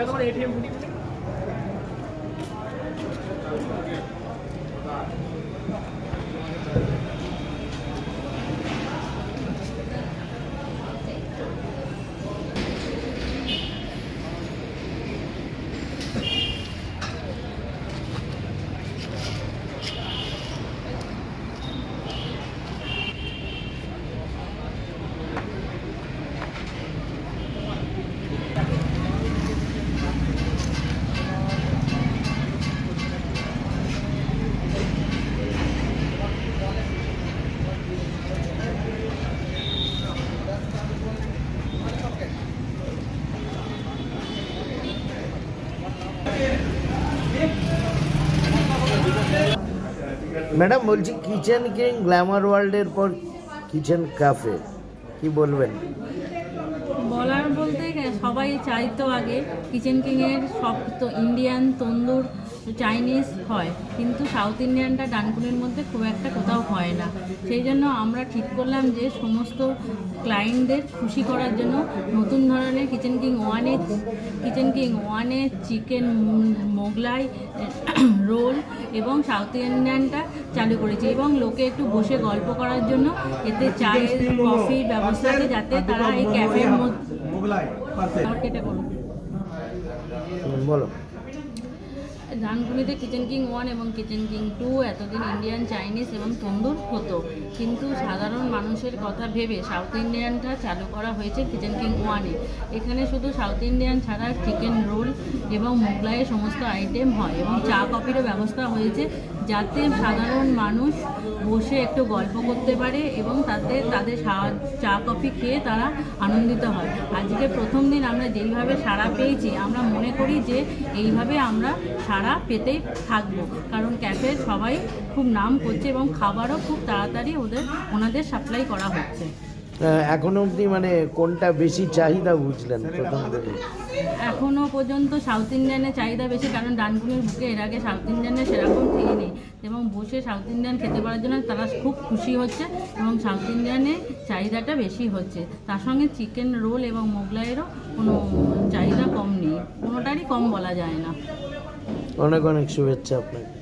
ATM madam, বলছি kitchen king glamour ওয়ার্ল্ডের পর কিচেন ক্যাফে কি বলবেন? বলার বলতে সবাই চাইতো আগে কিচেন কিংয়ের সব তো ইন্ডিয়ান তন্দুর চাইনিজ হয়। কিন্তু সাউথ ইন্ডিয়ানটা ডানকুনির মধ্যে খুব একটা কোথাও হয় না। সেই জন্য আমরা ঠিক করলাম যে সমস্ত ক্লায়েন্টদের খুশি করার জন্য নতুন ধরনের কিচেন কিং ওয়ানে কিচেন কিং ওয়ানে চিকেন মোগলাই রোল এবং সাউথ ইন্ডিয়ানটা চালু করেছি এবং লোকে একটু বসে গল্প করার জন্য এতে চায়ের কফির ব্যবস্থা আছে যাতে তারা এই ক্যাফের মধ্যে বলো। ডানকুনিতে কিচেন কিং ওয়ান এবং কিচেন কিং টু এতদিন ইন্ডিয়ান চাইনিজ এবং তন্দুর হতো। কিন্তু সাধারণ মানুষের কথা ভেবে সাউথ ইন্ডিয়ানটা চালু করা হয়েছে কিচেন কিং ওয়ানে এখানে শুধু সাউথ ইন্ডিয়ান ছাড়া চিকেন রোল এবং মোগলাইয়ের সমস্ত আইটেম হয় এবং চা কফিরও ব্যবস্থা হয়েছে যাতে সাধারণ মানুষ বসে একটু গল্প করতে পারে এবং তাতে তাদের চা কফি খেয়ে তারা আনন্দিত হয়। আজকে প্রথম দিন আমরা যেইভাবে সাড়া পেয়েছি, আমরা মনে করি যে এইভাবে আমরা সাড়া পেতেই থাকব। কারণ ক্যাফের সবাই খুব নাম করছে এবং খাবারও খুব তাড়াতাড়ি ওদের ওনাদের সাপ্লাই করা হচ্ছে। এখনও অবধি মানে কোনটা বেশি চাহিদা বুঝলেন প্রথম দিকে এখনও পর্যন্ত সাউথ ইন্ডিয়ানের চাহিদা বেশি কারণ ডানকুনির বুকে এর আগে সাউথ ইন্ডিয়ানের সেরকম খেয়ে নেই। এবং বসে সাউথ ইন্ডিয়ান খেতে পারার জন্য তারা খুব খুশি হচ্ছে এবং সাউথ ইন্ডিয়ানের চাহিদাটা বেশি হচ্ছে। তার সঙ্গে চিকেন রোল এবং মোগলাইয়েরও কোনো চাহিদা কম নেই। কোনোটারই কম বলা যায় না। অনেক অনেক শুভেচ্ছা আপনাকে